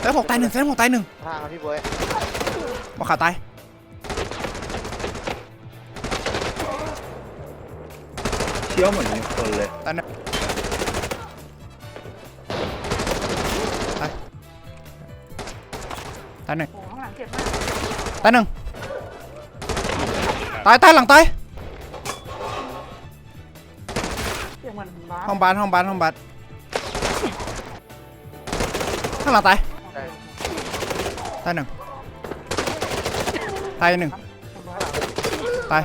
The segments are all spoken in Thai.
เอ้ยหกตายหนึ่งเซนหกตายหนึ่งทางครับพี่บอยมาขาตายเชื่อเหมือนมีคนเลยตายหนึ่งตายตายหนึ่งโอ้ข้างหลังเจ็บมากตายหนึ่งตายตายหลังตายเจ็บเหมือนบ้าห้องบาสห้องบาสห้องบาสข้างหลังตายใช่ ตายหนึ่งตายหนึ่งตาย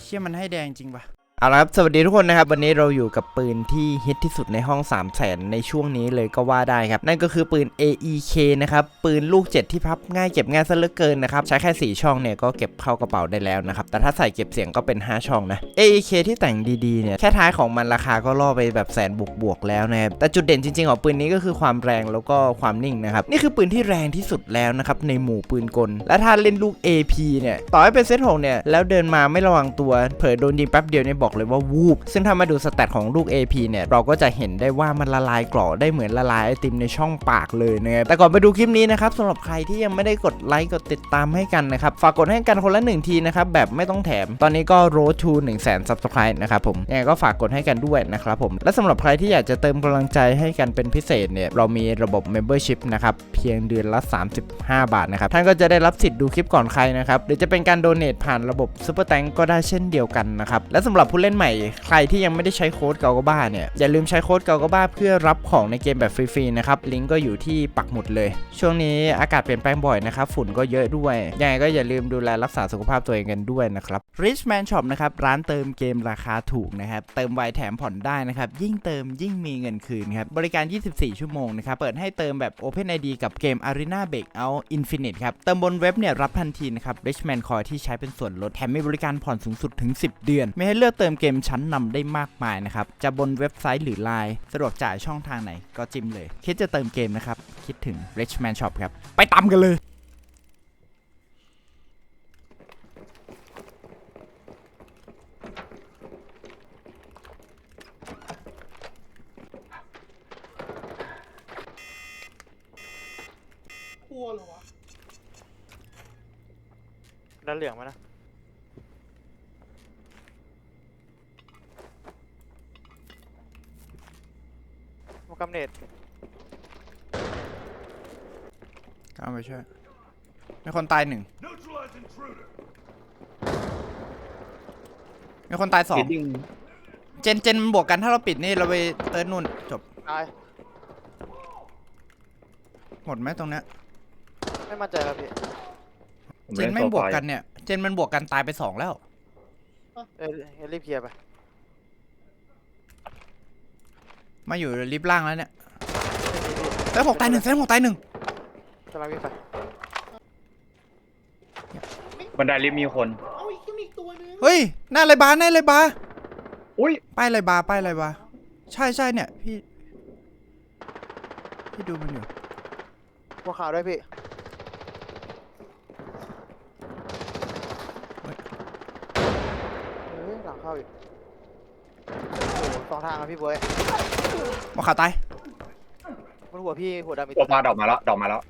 เชี่ยมันให้แดงจริงปะ เอาละครับ สวัสดีทุกคนนะครับ วันนี้เราอยู่กับปืนที่ฮิตที่สุดในห้อง 3 0 0แสนในช่วงนี้เลยก็ว่าได้ครับ นั่นก็คือปืน AEK นะครับ ปืนลูก 7 ที่พับง่ายเก็บง่ายซะเหลือเกินนะครับ ใช้แค่ 4 ช่องเนี่ยก็เก็บเข้ากระเป๋าได้แล้วนะครับ แต่ถ้าใส่เก็บเสียงก็เป็น 5 ช่องนะ AEK ที่แต่งดีๆเนี่ย แค่ท้ายของมันราคาก็ล่อไปแบบแสนบวกบวกๆแล้วนะครับ แต่จุดเด่นจริงๆของปืนนี้ก็คือความแรงแล้วก็ความนิ่งนะครับ นี่คือปืนที่แรงที่สุดแล้วนะครับในหมู่ปืนกล และถ้าเล่นลูก AP เนี่ย ต่อให้เป็นเซตหกเนี่ยแล้วเดินมาไม่ระวังตัวเผลอโดนยิงแป๊บเดียวเนี่ยบอกเลยว่าวูบ ซึ่งถ้ามาดูสแตทของลูก AP เนี่ยเราก็จะเห็นได้ว่ามันละลายกรอได้เหมือนละลายไอติมในช่องปากเลยนะครับแต่ก่อนไปดูคลิปนี้นะครับสำหรับใครที่ยังไม่ได้กดไลค์กดติดตามให้กันนะครับฝากกดให้กันคนละหนึ่งทีนะครับแบบไม่ต้องแถม ตอนนี้ก็ road to 1 0 0 0 0 0 subscribe นะครับผมยังไงก็ฝากกดให้กันด้วยนะครับผมและสำหรับใครที่อยากจะเติมกำลังใจให้กันเป็นพิเศษเนี่ยเรามีระบบ membership นะครับเพียงเดือนละ 35 บาทนะครับท่านก็จะได้รับสิทธิ์ดูคลิปก่อนใครนะครับหรือจะเป็นการโดเน a ผ่านระบบ Super Tank ก็ได้เช่นเดียวกันนะครับและสำหรับผู้เล่นใหม่ ใครที่ยังไม่ได้ใช้โค้ดเกากบ้าเนี่ย อย่าลืมใช้โค้ดเกากบ้าเพื่อรับของในเกมแบบฟรีๆนะครับ ลิงก์ก็อยู่ที่ปักหมุดเลย ช่วงนี้อากาศเปลี่ยนแปลงบ่อยนะครับ ฝุ่นก็เยอะด้วย ยังไงก็อย่าลืมดูแลรักษาสุขภาพตัวเองกันด้วยนะครับ Richman Shop นะครับ ร้านเติมเกมราคาถูกนะครับ เติมไวแถมผ่อนได้นะครับ ยิ่งเติมยิ่งมีเงินคืนครับ บริการ 24 ชั่วโมงนะครับ เปิดให้เติมแบบ Open ID กับเกม Arena Breakout Infinite ครับ เติมบนเว็บเนี่ยรับทันทีนะครับ Richman Coin ที่ใช้เป็นส่วนลด แถมมีบริการผ่อนสูงสุดถึง 10 เดือน ไม่ให้เลือกเติมเกมชั้นนำได้มากมายนะครับ จะบนเว็บไซต์หรือ Line สะดวกจ่ายช่องทางไหนก็จิ้มเลย คิดจะเติมเกมนะครับ คิดถึง Richman Shop ครับ ไปตามกันเลยกลัวเหรอวะด้านเหลืองมานะ กัมเนตก็เอาไปช่วยมีคนตายหนึ่งมีคนตายสองฟีดดิ้งเจนเจนมันบวกกันถ้าเราปิดนี่เราไปเติร์นนู่นจบ ตาย หมดไหมตรงเนี้ยไม่มั่นใจครับพี่ผมเจเล่นนไม่โซบวกฟากันเนี่ย เจนมันบวกกันตายไปสองแล้ว เอ้ยเอ้ยรีบเคลียร์ไป มาอยู่ลิฟต์ล่างแล้วเนี่ยเซนหกตายหนึ่งเซนหกตายหนึ่งกำลังวิ่งไปบันไดลิฟต์มีคน เอาอีกมีอีกตัวนึงเฮ้ยหน้าไรบาร์หน้าไรบาร์อุ้ยป้ายไรบาร์ป้ายไรบาร์ใช่ใช่เนี่ยพี่พี่ดูมันอยู่หัวขาวด้วยพี่เฮ้ยเฮ้ยหลังเข้าอีกโอ้โห สองทางครับพี่บอยมาขาตายบนหัวพี่หัวดำอีกโซฟาดอกมาแล้วดอกมาแล้ว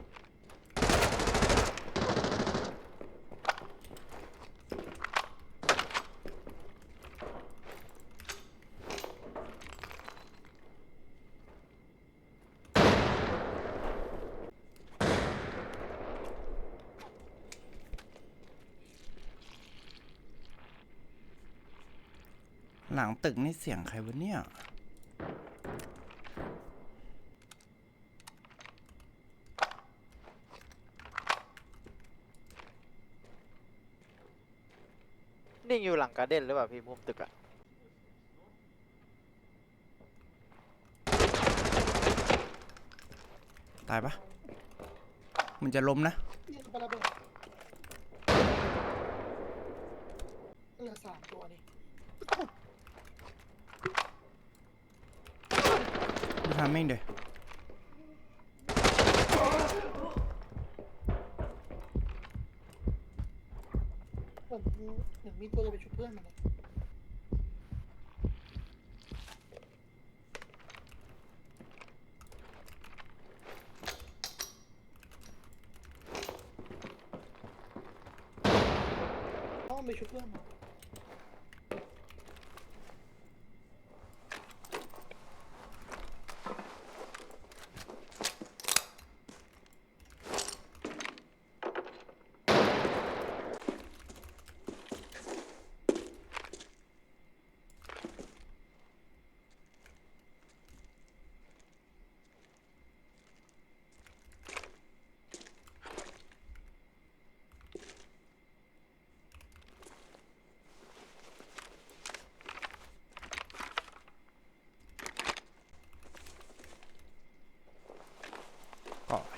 ตึกนี่เสียงใครวะเนี่ยนิ่งอยู่หลังการ์เด้นหรือเปล่าพี่มุมตึกอะตายปะมันจะล้มนะเนี่ยปลาระเบิดเหลือสามตัวนี่ ทำแม่งเดี๋ยวผมเหมือนมีตัวไปชุบเพื่อนมาเลยต้องไปชุบเพื่อนมา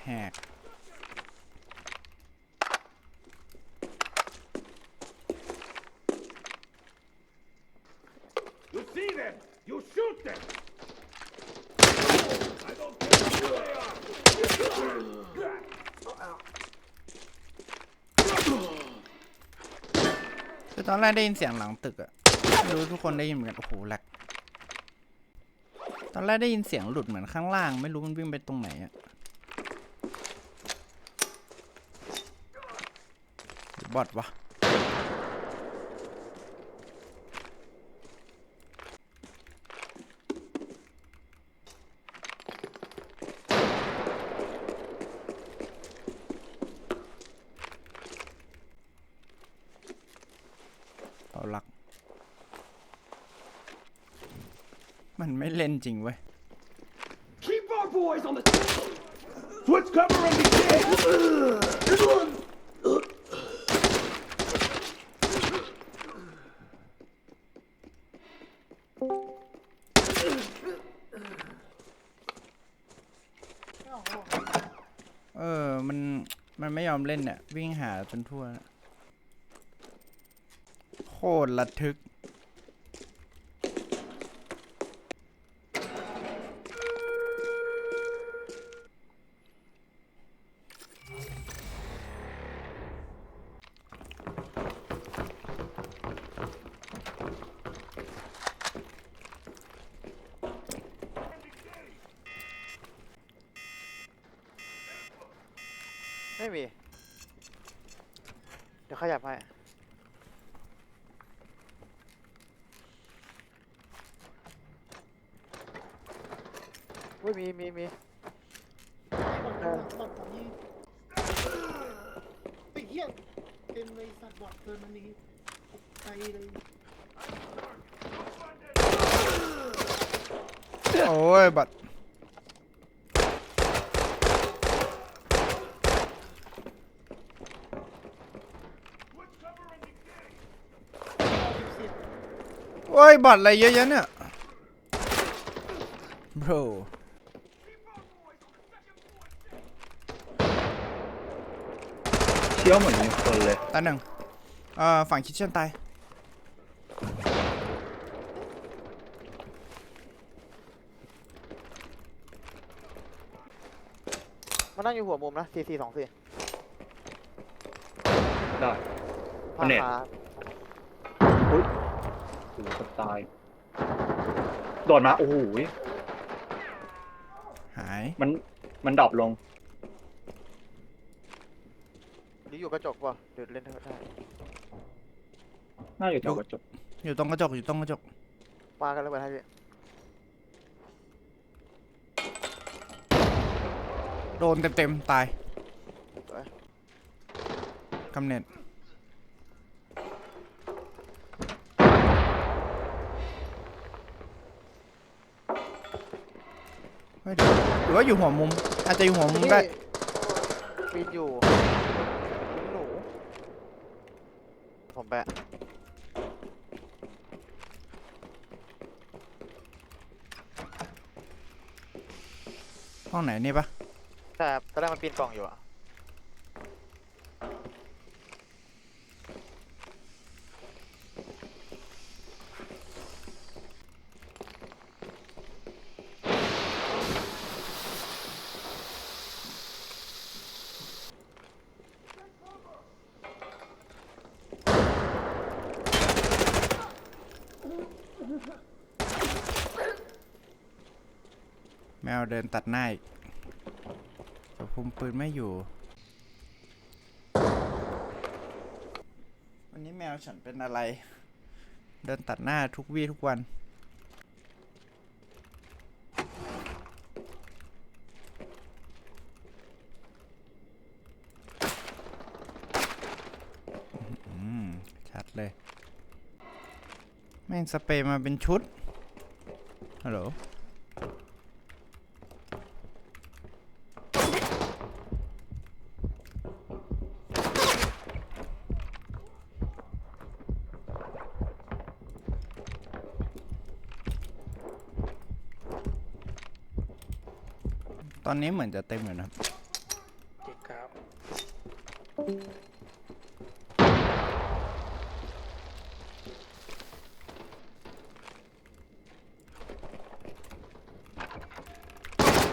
who they are! คือตอนแรกได้ยินเสียงหลังตึกอะไม่รู้ทุกคนได้ยินเหมือนกันโอ้โหแหลกตอนแรกได้ยินเสียงหลุดเหมือนข้างล่าง ไม่รู้มันวิ่งไปตรงไหนอะหรือ บอทวะเอาลัก มันไม่เล่นจริงเว้ย Keep our boys on the Switch cover on เล่นเนี่ยวิ่งหาจนทั่ว โคตรระทึก ไม่มี เดี๋ยวขยับให้อุ้ยมีมีมีไอ้บอลบอลบอลนี่ไอ้เหี้ยเต็มเลยสัตว์บอลเกินมันนี้ตกใจเลย โอ้ยบัตร เสียง โอ้ยบัตรอะไรเยอะแยะเนี่ย bro เชี่ยวเหมือนมีคนเลย ตาหนึ่งเอ่อฝั่งคิดเช่นตายมันนั่งอยู่หัวมุมนะสี่สี่สองสี่ได้ ผ้าเน็ต ขาโอ้โหเกับตาย โดดมา โอ้โหหาย มันมันดรอปลงหรือยู่กระจกป่ะเดี๋ยวเล่นได้น่าอยู่แถวกระจกอยู่ตรงกระจกอยู่ตรงกระจกปากันแล้วไปให้พี่โดนเต็มๆตายกำเนิดเฮ้ยเดี๋ย วหรือว่าอยู่หัวมุม อาจจะอยู่หัวมุมได้ปีนอยู่ปีนหนูผมแปะห้องไหนนี่ปะแต่ตอนแรกมันปีนกล่องอยู่อะ ดินตัดหน้าอีกแต่คุมปืนไม่อยู่ วันนี้แมวฉันเป็นอะไร เดินตัดหน้าทุกวี่ทุกวันอืมชัดเลย แม่งสเปรย์มาเป็นชุด ฮัลโหล ตอนนี้เหมือนจะเต็มอยู่นะครับจิกครับ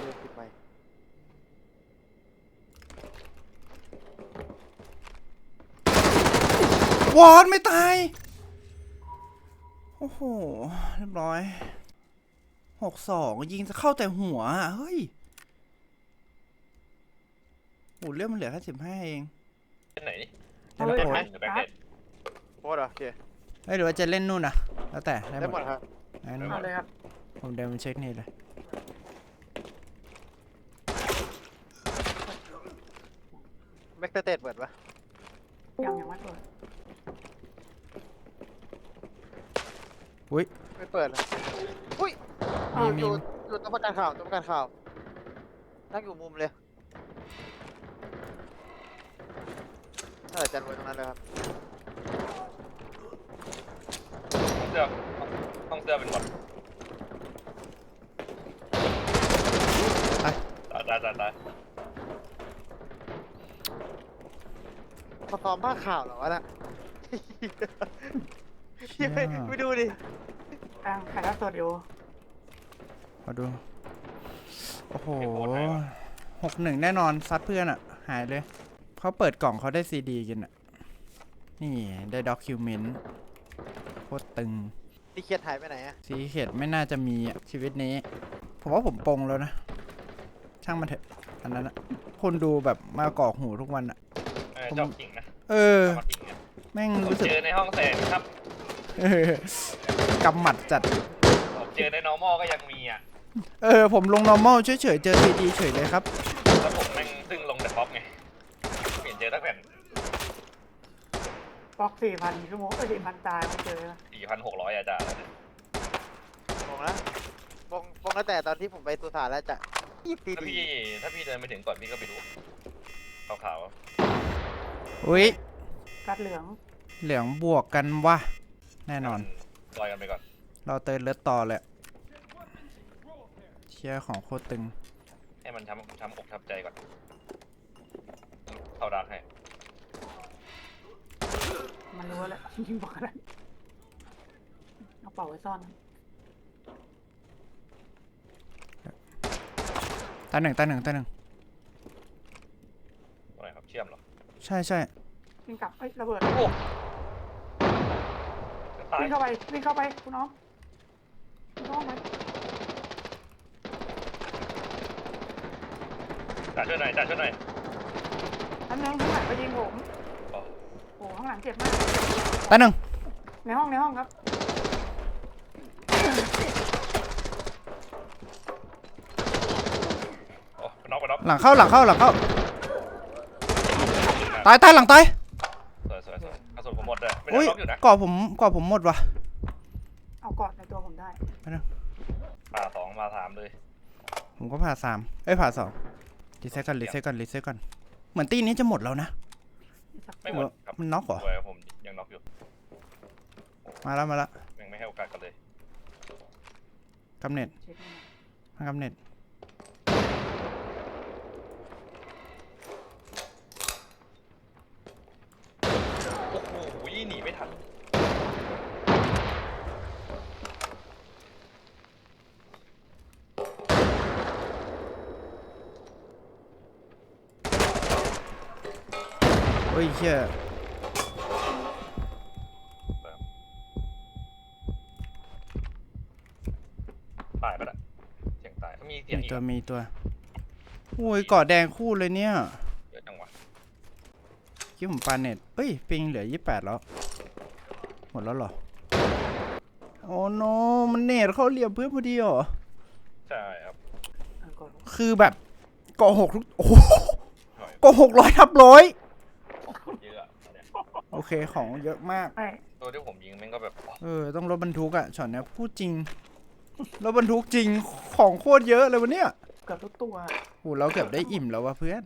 เริ่มปิดไมค์วอดไม่ตาย โอ้โห เรียบร้อยหกสองยิงจะเข้าแต่หัวอะเฮ้ย โอ้เรื่องมันเหลือแค่สิบห้าเองไหนนี่เล่นโพสหรือแบ็คเฮดโคตรเหรอโอเคเอ้ยหรือว่าจะเล่นนู่นนะแล้วแต่ได้ได้หหมมดดครับงั้นเอาเลยครับผมเดินมาเช็คนี่เลย แม็กเตดเปิดปะยังยังไม่เปิดไม่เปิดเลยอุ้ยมีอมียู่อยู่ตรงประกันข่าวตรงประกันข่าวนั่งอยู่มุมเลย ถ้าอาจารย์ไว้ตรงนั้นเลยครับห้องเสื้อห้องเสื้อเป็นหมดตายตายตายตายมาซ้อมผ้าข่าวเหรอวะน่ะเชี่ยไปดูดิกลางขายแล้วสดอยู่มาดู โอ้โหหกหนึ่งแน่นอนซัดเพื่อนอะหายเลย เขาเปิดกล่องเขาได้ซีดีกันอะนี่ ได้ด็อกิวเมนต์โคตรตึงดีเคียดหายไปไหนอะสีเขตไม่น่าจะมีอะชีวิตนี้ ผมว่าผมปลงแล้วนะ ช่างมันเถอะ อันนั้นอะคนดูแบบมากรอกหูทุกวันอะเออจอบจริงนะเออมาจริงนะแม่งผมรู้สึกเจอในห้องแสนครับเออกำหมัดจัด ผมเจอใน normal ก็ยังมีอะ เออ ผมลง normal เฉยๆเจอซีดีเฉยเลยครับ แล้วผมแม่งซึ่งลงแต่ป๊อปไงเปลี่ยนเจอตั้งแต่ บล็อกสี่พันชั่วโมงเอ้ยสี่พันตายไม่เจอแล้วสี่พันหกร้อยอาจารย์บงนะบงบงตั้งแต่ตอนที่ผมไปตุสานแล้วจะยี่ปีถ้าดีพี่ถ้าพี่เดินไปถึงก่อนพี่ก็ไปดูขาวอุ้ยกัดเหลืองเหลืองบวกกันวะแน่ๆนอน ลอยกันไปก่อนเราเติร์นเลือดต่อเลยเชียร์ของโคตรตึงให้มันช้ำช้ำอกช้ำใจก่อนเข้าดักให้ มันรู้แล้วยิงบอกอะไรเอาเป่าไว้ซ่อนตาหนึ่งตาหนึ่งตาหนึ่งตรงไหนครับเชื่อมเหรอใช่ใช่วิ่งกลับเอ้ยระเบิดจะตายวิ่งเข้าไปวิ่งเข้าไปคุณน้องคุณน้องไหมจ่าช่วยหน่อยจ่าช่วยหน่อยอันนึงข้างหลังไปยิงผมอ๋อโอ้ข้างหลังเจ็บมากตาหนึ่งในห้องในห้องครับ โอ้น็อกไปน็อกหลังเข้าหลังเข้าหลังเข้าตายตายหลังตายสวยสวยสวยกระสุนผมหมดเลยไม่ได้อุ้ยน็อกอยู่นะก่อผมก่อผมหมดว่ะเอากอดในตัวผมได้มาสองมาสามเลยผมก็ผ่าสามเอ้ยผ่าสองรีเซ็ตก่อนรีเซ็ตก่อนรีเซ็ตก่อนเหมือนตีนี้จะหมดแล้วนะ ไม่หมดครับมันน็อกเหรอสวยผมยังน็อกอยู่มาแล้วมาแล้วยังไม่ให้โอกาสกันเลยกำเนิดเช็คนี่มากำเนิด โอ้โหหนีไม่ทัน โอ้ยเชี่ยตายไปละเสียงตายถ้ามีเสียงมีอีกตัวมีตัวโอ้ยก่อแดงคู่เลยเนี่ยเยอะจังวะคิดผมปาเน็ตเอ้ยปิงเหลือยี่แปดแล้ว หมดแล้วเหรอ โอ้โนมันเนตเขาเหลี่ยมเพื่อนพอดีเหรอ ใช่ครับอะก่อนคือแบบเกาะหกทุกโอ้โหหน่อยเกาะหกร้อยทับร้อยเยอะอะเนี่ย โอ เคของเยอะมากไม่ตัวที่ผมยิงแม่งก็แบบเออต้องรถบรรทุกอะช็อตเนี้ยพูดจริงรถบรรทุกจริงของโคตรเยอะเลยวันเนี้ยเกือบทุกตัวโหเราเกือบได้อิ่มแล้ววะเพื่อน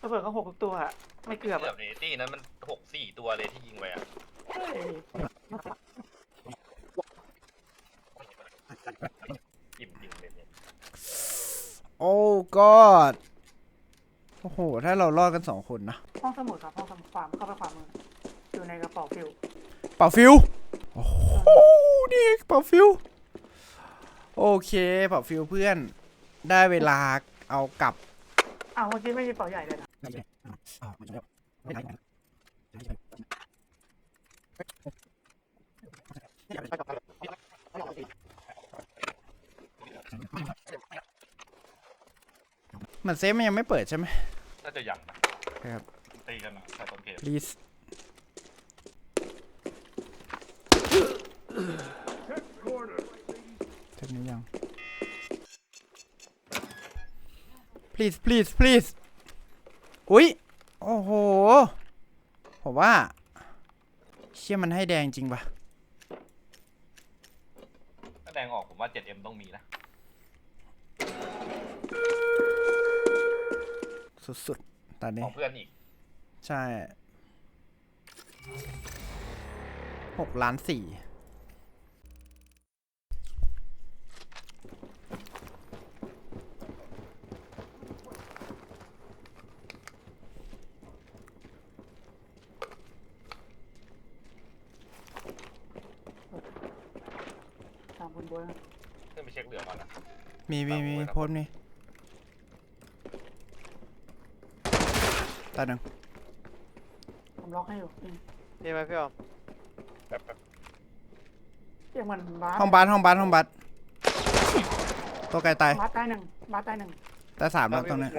ถ้าเผื่อก็หกทุกตัวอะไม่เกือบเกืออะบในตี้นั้นมันหกสี่ตัวเลยที่ยิงไปอะเฮ้ยอิ่มจริงเลยเนี่ยโอ้กอดโอ้โหถ้าเรารอดกันสองคนนะห้องสมุดครับห้องสมุดขวาเข้าไปขวามือ อยู่ในกระเป๋าฟิวเป่าฟิวโอ้โหนี่เป่าฟิว โอเคเป่าฟิวเพื่อน ได้เวลาเอากลับอ้าวเมื่อกี้ไม่มีเป๋าใหญ่เลยนะมันเซฟมันยังไม่เปิดใช่ไหมน่าจะยังนะครับ ตีกันนะใส่ต้นเกม please Check corner. เทปนี้ยัง please please please อุ้ย โอ้โห ผมว่า เชี่ยมันให้แดงจริงปะถ้าแดงออกผมว่า 7M ต้องมีนะ สุดๆตอนขนี้องเพื่อนอีก ใช่หกล้านสี่ ตามคุณบวยนะ ขึ้นไปเช็คเหลืองก่อนนะ มีมีมีเอาไว้นะโพสต์มีตาหนึ่งผมล็อกให้อยู่นี่นี่ไหมพี่ออมแป๊บแป๊บเรียกมันบาสห้องบัสห้องบัสห้องบัสตัวไกลตายบาสตายหนึ่งบาสตายหนึ่งตายสามแล้วตรงเนี้ย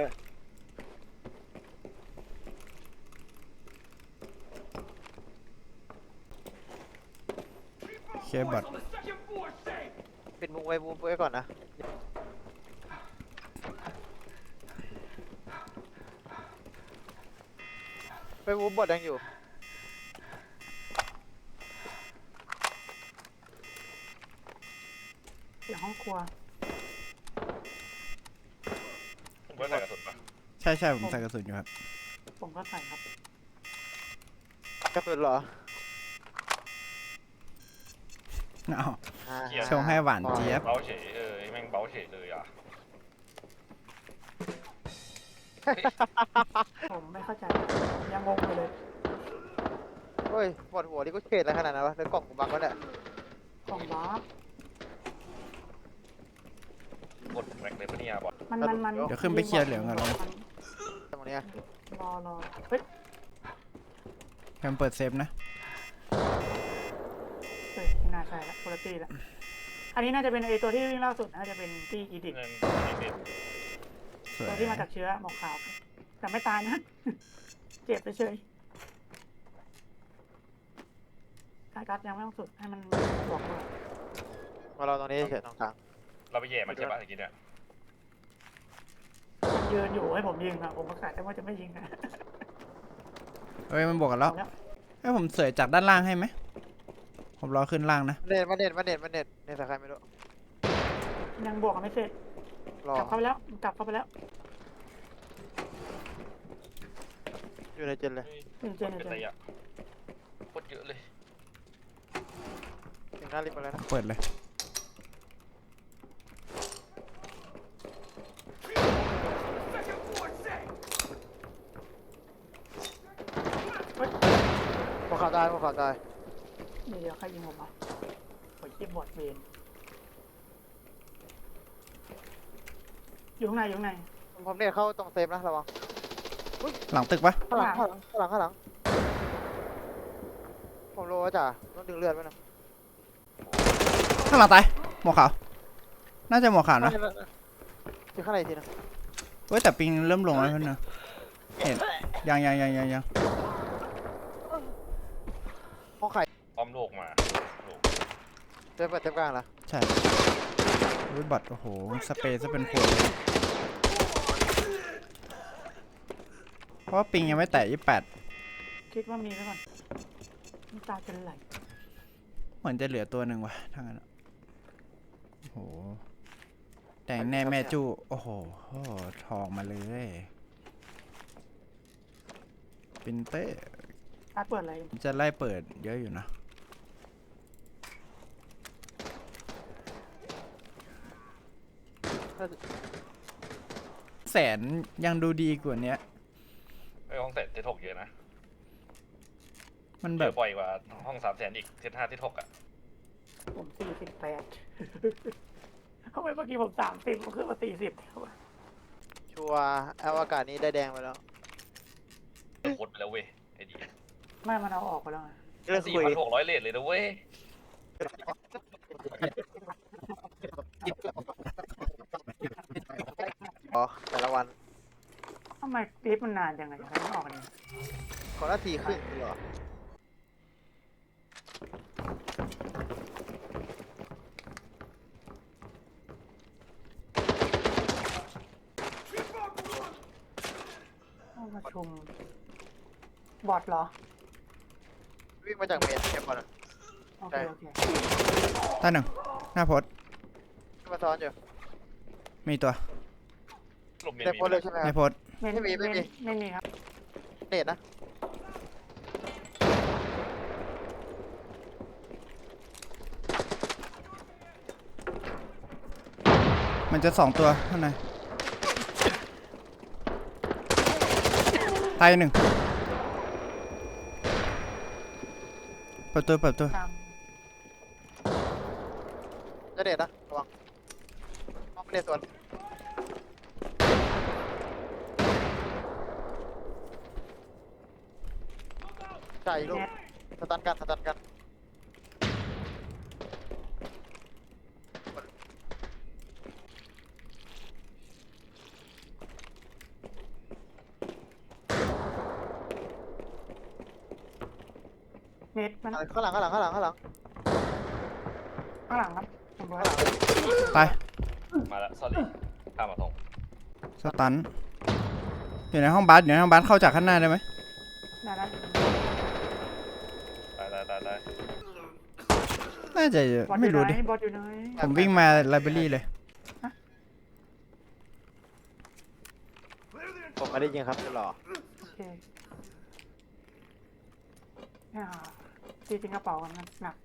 เคบอท On the second floor, safe. ปิดมุ้งไว้มุ้งไว้ก่อนนะ ไปวุ้บบอดยังอยู่เสียงห้องครัว ผมก็ใส่กระสุนปะใช่ใช่ผมใส่กระสุนอยู่ครับ ผมก็ใส่ครับ กระสุนเหรอเอา อ่าชงให้หวานเจี๊ยบ เบาเฉยเออแม่งเบาเฉยเลยอะผมไม่เข้าใจ ยังงงอยู่เลยเฮ้ยบอดหัวนี่ก็เฉดอะไรขนาดนั้นวะในกล่องกูบังก็เนี่ยของบาสกดแม็กเลยปะเนี่ยบอลมันมันมันเดี๋ยวขึ้นไปเคลียร์เหลืองก่อนแล้ว ตรงเนี้ยรอรอเฮ้ยแคมเปิดเซฟนะเฮ้ยไม่น่าใช่ละคุณตี้ละ อันนี้น่าจะเป็นไอตัวที่วิ่งล่าสุดน่าจะเป็นที่อีดิทเงินนิดนิดสวยตัวที่มาจากเชื้อหมอกขาว แต่ไม่ตายนะ เจ็บเฉยๆการกัดยังไม่ต้องสุดให้มันบอกเลยมาเราตรงนี้เฉยตรงกลางเราไปแย่มันใช่ปะตะกี้เนี่ยยืนอยู่ให้ผมยิงอะผมประกาศได้ว่าจะไม่ยิงนะเฮ้ยมันบวกกันแล้วเอาแล้วให้ผมเสยจากด้านล่างให้ไหม ผมรอขึ้นล่างนะเน็ตมาเน็ตมาเน็ตมาเน็ตเน็ตใส่ใครไม่รู้ยังบวกกันไม่เสร็จรอกลับเข้าไปแล้วกลับเข้าไปแล้วอยู่ในเจนเลยหนึ่งเจนหนึ่งเป็นเจไรนอะโคตรเยอะเลยถึงหน้าริมมาแล้วนะเปิดเลย Second floor, safe. หัวขาวตายหัวขาวตาย เดี๋ยวเดี๋ยวใครยิงผมอะโอ้ยเจ็บบอดเวนอยู่ข้างในอยู่ข้างในผมเน็ตเข้าตรงเซฟนะระวังหลังตึกปะข้างหลังข้างหลังข้างหลังข้างหลัง ผมโลว่าจ่าต้องดึงเลือดไว้นะข้างหลังตายหมวกขาว น่าจะหมวกขาวนะที่ข้างในอีกทีนะเว้ยแต่ปิงเริ่มลงแล้วเพื่อนนะเห็นยังยังยังยังยัง ห้องไข่ พร้อม โลกมาโลก เต็มเต็มกลางละใช่วิบัตโอ้โห สเปรย์ซะเป็นขวดเลยเพราะว่าปิงยังไม่แตะยี่แปดคิดว่ามีไว้ก่อนน้ำตาจะไหลเหมือนจะเหลือตัวหนึ่งว่ะทั้างนั้นอะโอ้โห แต่งแน่แม่จู้โอ้โหโอ้โหทองมาเลยปินเต้ตาเปิดอะไร จะไล่เปิดเยอะอยู่นะ แสนยังดูดีกว่าเนี้ยไอ้ห้องเสร็จเซตหกเยอะนะมันแบแบบบบ่อยกว่าห้องสามแสนอีกเซตห้าเซตหกอะผมสี่สิบแปดทำไมเมื่อกี้ผมสามสิบผมขึ้นมาสี่สิบชัวร์เอาอากาศนี้ได้แดงไปแล้วโคตรไปแล้วเว้ยไอ้ดีไม่มันเอาออกไปแล้วไงเรื่องสี่คุยพันหกร้อยเลทเลยนะเว้ย อ๋อแต่ละวันทำไมลิฟต์มันนานยังไงทำไมไม่ออกอันนี้ขอนาทีครึ่งเหรอห้องประชุม บอทเหรอ วิ่งมาจากเมนเก็บก่อนอะ โอเค ใช่ โอเคตาหนึ่งหน้าโพสต์ขึ้นมาซ้อนอยู่มีตัวห ลบเมียนได้มีโพสต์เลยใช่ไหมคในรับ โพสต์ไม่ไม่มีไม่มีไม่มีครับเน็ตนะมันจะสองตัวข้างในตายหนึ่งเปิดตัวเปิดตัวตามจะเน็ตนะระวังมองไม่ได้ส่วนใช่ลูก แก๊ส สตั นกันสตันกันเน็ตมันข้างหลังข้างหลังข้างหลังข้างหลังข้างหลังครับผมเบิร์ข้างดหลังตายมาแล้วสอรี่ข้ามมาทงสตันอยู่ในห้องบาสอยู่ในห้องบาสเข้าจากข้างหน้าได้ไหมได้แล้ว ตายตายตายตายน่าจะบอทอไม่ยู่รู้ไหนดิ บอทอยู่ไหนผมวิ่งมาไลบรารีเลย ผมไม่ได้ยิงครับจะหล่อโอเคอ่าตีจริงกระเป๋ากันนะหนัก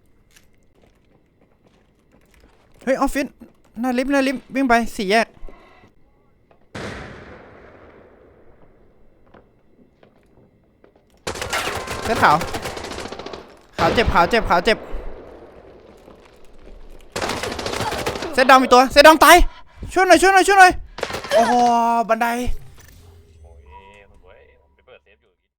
เฮ้ยออฟฟิศหน้าลิฟต์หน้าลิฟต์วิ่งไปสี่แยก เส้นขาวขาวเจ็บขาวเจ็บขาวเจ็บเซตดำอีกตัวเซตดำตายช่วยหน่อยช่วยหน่อยช่วยหน่อยโอ้โหบันได